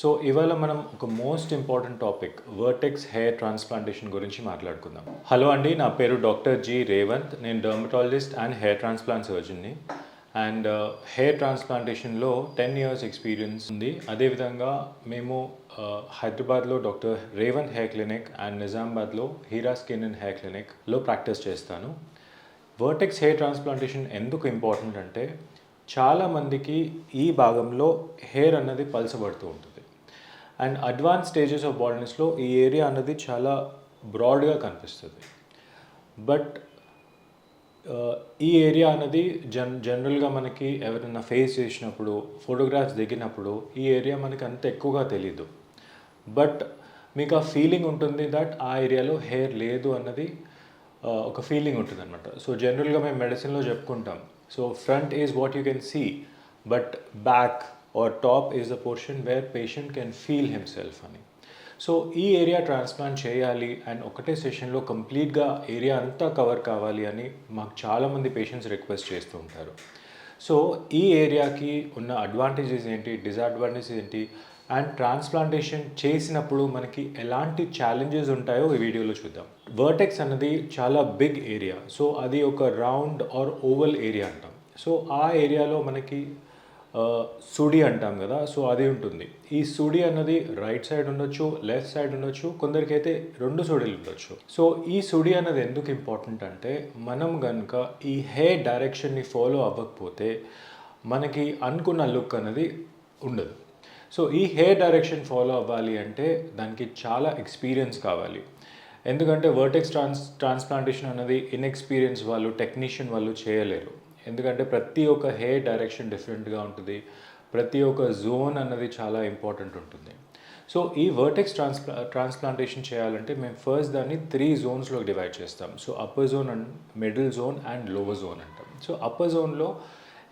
So ఇవాళ మనం ఒక most important topic vertex hair transplantation గురించి మాట్లాడుకుందాం. హలో అండి నా పేరు డాక్టర్ జి రేవంత్. నేను డర్మటాలజిస్ట్ అండ్ హెయిర్ ట్రాన్స్ప్లాంట్ సర్జన్ని. అండ్ uh, హెయిర్ ట్రాన్స్ప్లాంటేషన్లో టెన్ ఇయర్స్ ఎక్స్పీరియన్స్ ఉంది. అదేవిధంగా మేము uh, హైదరాబాద్లో doctor Revanth hair clinic and నిజామాబాద్లో హీరా స్కిన్ అండ్ హెయిర్ క్లినిక్లో ప్రాక్టీస్ చేస్తాను. వర్టెక్స్ హెయిర్ ట్రాన్స్ప్లాంటేషన్ ఎందుకు ఇంపార్టెంట్ అంటే చాలామందికి ఈ భాగంలో హెయిర్ అన్నది పలసబడుతూ ఉంటుంది. అండ్ అడ్వాన్స్ స్టేజెస్ ఆఫ్ బాల్నెస్లో ఈ ఏరియా అన్నది చాలా బ్రాడ్గా కనిపిస్తుంది. బట్ uh, ఈ ఏరియా అనేది జన్ జనరల్గా మనకి ఎవరైనా ఫేస్ చేసినప్పుడు ఫోటోగ్రాఫ్స్ దిగినప్పుడు ఈ ఏరియా మనకి అంత ఎక్కువగా తెలీదు. బట్ మీకు ఆ ఫీలింగ్ ఉంటుంది దట్ ఆ ఏరియాలో హెయిర్ లేదు అన్నది uh, ఒక ఫీలింగ్ ఉంటుంది అనమాట సో జనరల్గా మేము మెడిసిన్లో చెప్పుకుంటాం. So front is what you can see but back or top is the portion where patient can feel himself అని సో ఈ ఏరియా ట్రాన్స్ప్లాంట్ చేయాలి అండ్ ఒకటే సెషన్లో కంప్లీట్గా ఏరియా అంతా కవర్ కావాలి అని మాకు చాలామంది పేషెంట్స్ రిక్వెస్ట్ చేస్తూ ఉంటారు. సో ఈ ఏరియాకి ఉన్న అడ్వాంటేజెస్ ఏంటి డిసడ్వాంటేజెస్ ఏంటి అండ్ ట్రాన్స్ప్లాంటేషన్ చేసినప్పుడు మనకి ఎలాంటి ఛాలెంజెస్ ఉంటాయో ఈ వీడియోలో చూద్దాం. వర్టెక్స్ అన్నది చాలా బిగ్ ఏరియా సో అది ఒక రౌండ్ ఆర్ ఓవల్ ఏరియా అంటాం. సో ఆ ఏరియాలో మనకి సుడి అంటాం కదా సో అది ఉంటుంది. ఈ సుడి అన్నది రైట్ సైడ్ ఉండొచ్చు లెఫ్ట్ సైడ్ ఉండొచ్చు కొందరికైతే రెండు సుడిలు ఉండొచ్చు. సో ఈ సుడి అన్నది ఎందుకు ఇంపార్టెంట్ అంటే మనం కనుక ఈ హెయిర్ డైరెక్షన్ని ఫాలో అవ్వకపోతే మనకి అనుకున్న లుక్ అనేది ఉండదు. సో ఈ హెయిర్ డైరెక్షన్ ఫాలో అవ్వాలి అంటే దానికి చాలా ఎక్స్పీరియన్స్ కావాలి. ఎందుకంటే వర్టెక్స్ ట్రాన్స్ ట్రాన్స్ప్లాంటేషన్ అనేది ఇన్ఎక్స్పీరియన్స్ వాళ్ళు టెక్నీషియన్ వాళ్ళు చేయలేరు. ఎందుకంటే ప్రతి ఒక్క హెయిర్ డైరెక్షన్ డిఫరెంట్గా ఉంటుంది. ప్రతి ఒక్క జోన్ అన్నది చాలా ఇంపార్టెంట్ ఉంటుంది. సో ఈ వర్టెక్స్ ట్రాన్స్ప్లా ట్రాన్స్ప్లాంటేషన్ చేయాలంటే మేము ఫస్ట్ దాన్ని త్రీ జోన్స్లో డివైడ్ చేస్తాం. So upper zone and middle zone and lower zone అంటాం. సో అప్పర్ జోన్లో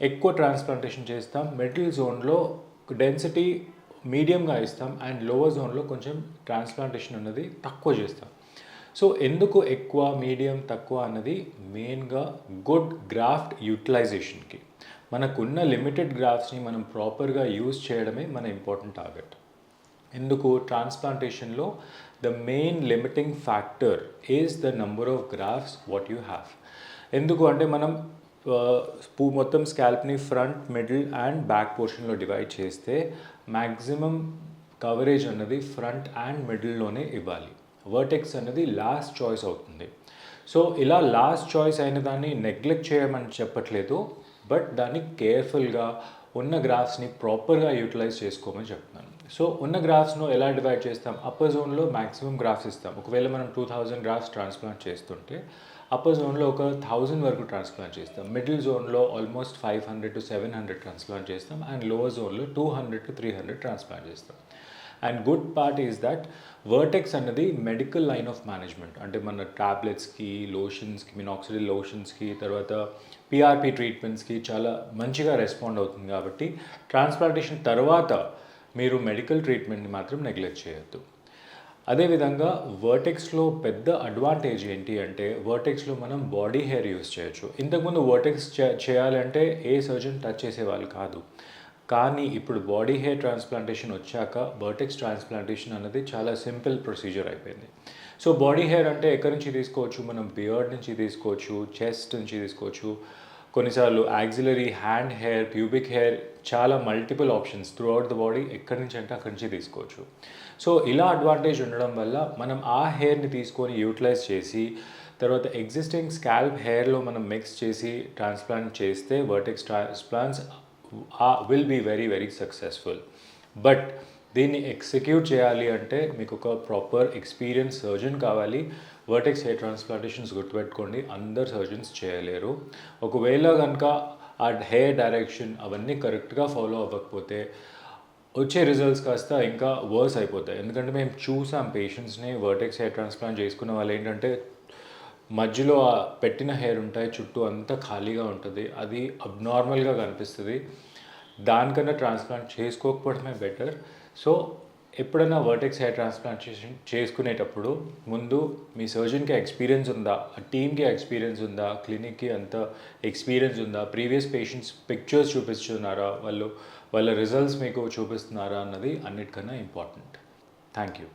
ఎక్కువ ట్రాన్స్ప్లాంటేషన్ చేస్తాం. మిడిల్ జోన్లో డెన్సిటీ మీడియంగా ఇస్తాం. అండ్ లోవర్ జోన్లో కొంచెం ట్రాన్స్ప్లాంటేషన్ అన్నది తక్కువ చేస్తాం. సో ఎందుకు ఎక్కువ మీడియం తక్కువ అన్నది మెయిన్గా గుడ్ గ్రాఫ్ట్ యూటిలైజేషన్కి మనకున్న లిమిటెడ్ గ్రాఫ్స్ని మనం ప్రాపర్గా యూజ్ చేయడమే మన ఇంపార్టెంట్ టార్గెట్ ఎందుకు? ట్రాన్స్ప్లాంటేషన్లో the main limiting factor is the number of grafts what you have ఎందుకు? అంటే మనం పూ మొత్తం స్కాల్ప్ని ఫ్రంట్ మిడిల్ అండ్ బ్యాక్ పోర్షన్లో డివైడ్ చేస్తే మ్యాక్సిమం కవరేజ్ అన్నది ఫ్రంట్ అండ్ మిడిల్లోనే ఇవ్వాలి. వర్టెక్స్ అనేది లాస్ట్ చాయిస్ అవుతుంది. సో ఇలా లాస్ట్ చాయిస్ అయిన దాన్ని నెగ్లెక్ట్ చేయమని చెప్పట్లేదు బట్ దాన్ని కేర్ఫుల్గా ఉన్న గ్రాఫ్స్ని ప్రాపర్గా యూటిలైజ్ చేసుకోమని చెప్తున్నాను. సో ఉన్న గ్రాఫ్స్ను ఎలా డివైడ్ చేస్తాం? అప్పర్ జోన్లో మ్యాక్సిమం గ్రాఫ్స్ ఇస్తాం. ఒకవేళ మనం టూ థౌజండ్ గ్రాఫ్స్ ట్రాన్స్ప్లాంట్ చేస్తుంటే అప్పర్ జోన్లో ఒక థౌజండ్ వరకు ట్రాన్స్ప్లాంట్ చేస్తాం. మిడిల్ జోన్లో almost five hundred to seven hundred transplant చేస్తాం. అండ్ లోవర్ జోన్లో two hundred to three hundred transplant చేస్తాం. And good part is that vertex అన్నది మెడికల్ లైన్ ఆఫ్ మేనేజ్మెంట్ అంటే మన టాబ్లెట్స్కి లోషన్స్కి మినాక్సిడిల్ లోషన్స్కి తర్వాత పిఆర్పి ట్రీట్మెంట్స్కి చాలా మంచిగా రెస్పాండ్ అవుతుంది కాబట్టి ట్రాన్స్ప్లాంటేషన్ తర్వాత మీరు మెడికల్ ట్రీట్మెంట్ని మాత్రం నెగ్లెక్ట్ చేయొద్దు. అదేవిధంగా వర్టెక్స్లో పెద్ద అడ్వాంటేజ్ ఏంటి అంటే వర్టెక్స్లో మనం బాడీ హెయిర్ యూస్ చేయొచ్చు. ఇంతకుముందు వర్టెక్స్ చే- చేయాలంటే ఏ సర్జన్ టచ్ చేసేవాళ్ళు కాదు. కానీ ఇప్పుడు బాడీ హెయిర్ ట్రాన్స్ప్లాంటేషన్ వచ్చాక బర్టెక్స్ ట్రాన్స్ప్లాంటేషన్ అనేది చాలా సింపుల్ ప్రొసీజర్ అయిపోయింది. సో బాడీ హెయిర్ అంటే ఎక్కడి నుంచి తీసుకోవచ్చు? మనం బియర్డ్ నుంచి తీసుకోవచ్చు చెస్ట్ నుంచి తీసుకోవచ్చు. కొన్నిసార్లు axillary hand hair pubic hair చాలా multiple options throughout the body ఎక్కడి నుంచి అంటే అక్కడి నుంచి తీసుకోవచ్చు. సో ఇలా అడ్వాంటేజ్ ఉండడం వల్ల మనం ఆ హెయిర్ని తీసుకొని యూటిలైజ్ చేసి తర్వాత ఎగ్జిస్టింగ్ స్కాల్ప్ హెయిర్లో మనం మిక్స్ చేసి ట్రాన్స్ప్లాంట్ చేస్తే vertex transplants will be very very successful but దీన్ని ఎగ్జిక్యూట్ చేయాలి అంటే మీకు ఒక ప్రాపర్ ఎక్స్పీరియన్స్ సర్జన్ కావాలి. వర్టెక్స్ హెయిర్ ట్రాన్స్ప్లాంటేషన్స్ గుర్తుపెట్టుకోండి. అందరు సర్జన్స్ చేయలేరు. ఒకవేళ కనుక ఆ హెయిర్ డైరెక్షన్ అవన్నీ కరెక్ట్గా ఫాలో అవ్వకపోతే వచ్చే రిజల్ట్స్ కాస్త ఇంకా వర్స్ అయిపోతాయి. ఎందుకంటే మేము చూసాం పేషెంట్స్ని వర్టెక్స్ హెయిర్ ట్రాన్స్ప్లాంట్ చేసుకున్న వాళ్ళు ఏంటంటే మధ్యలో ఆ పెట్టిన హెయిర్ ఉంటాయి చుట్టూ అంతా ఖాళీగా ఉంటుంది. అది అబ్నార్మల్గా కనిపిస్తుంది. దానికన్నా ట్రాన్స్ప్లాంట్ చేసుకోకపోవడమే బెటర్. సో ఎప్పుడైనా వర్టెక్స్ హెయిర్ ట్రాన్స్ప్లాంటేషన్ చేసుకునేటప్పుడు ముందు మీ సర్జన్కి ఎక్స్పీరియన్స్ ఉందా? ఆ టీమ్కి ఎక్స్పీరియన్స్ ఉందా? క్లినిక్కి అంత ఎక్స్పీరియన్స్ ఉందా? ప్రీవియస్ పేషెంట్స్ పిక్చర్స్ చూపిస్తున్నారా? వాళ్ళు వాళ్ళ రిజల్ట్స్ మీకు చూపిస్తున్నారా? అన్నది అన్నిటికన్నా ఇంపార్టెంట్. Thank you